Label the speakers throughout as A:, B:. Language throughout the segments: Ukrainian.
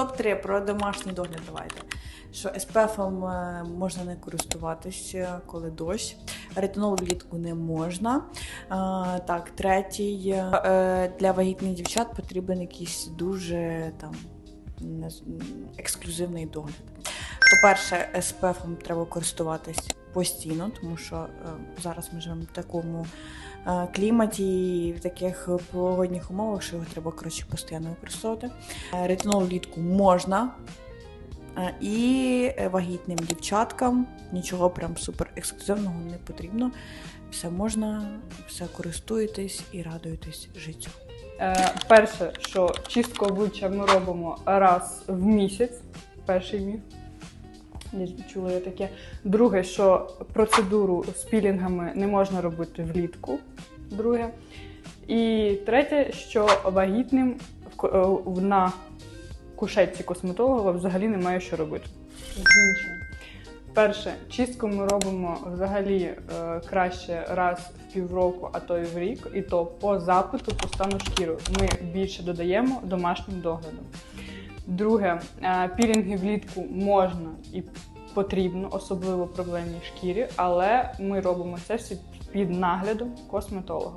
A: Топ-3 про домашній догляд давайте. Що СПФом е, можна не користуватися, коли дощ. Ретинол влітку не можна. А, так, третій. е, Для вагітних дівчат потрібен якийсь дуже там ексклюзивний догляд. По-перше, СПФом треба користуватись постійно, тому що е, зараз ми живемо в такому е, кліматі і в таких погодних умовах, що його треба коротше постійно використовувати. Е, Ретинол влітку можна. е, І вагітним дівчаткам нічого прям супер ексклюзивного не потрібно. Все можна, все користуєтесь і радуєтесь життю.
B: Е, перше, що чистку обличчя ми робимо раз в місяць. Перший міф. Чула я таке. Друге, що процедуру з пілінгами не можна робити влітку. Друге. І третє, що вагітним в е, на кушетці косметолога взагалі немає що робити. Закінчуємо. Перше, чистку ми робимо взагалі е, краще раз в півроку, а то і в рік, і то по запиту, по стану шкіри. Ми більше додаємо домашнім доглядом. Друге, е, пілінги влітку можна і потрібно, особливо проблемній шкірі, але ми робимо це всі під наглядом косметолога.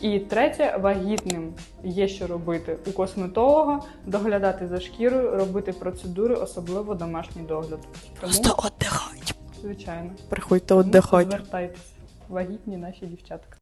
B: І третє, вагітним є що робити у косметолога, доглядати за шкірою, робити процедури, особливо домашній догляд. Тому,
A: віддихайте.
B: звичайно,
A: Приходьте
B: тому
A: віддихати.
B: звертайтеся. Вагітні наші дівчатка.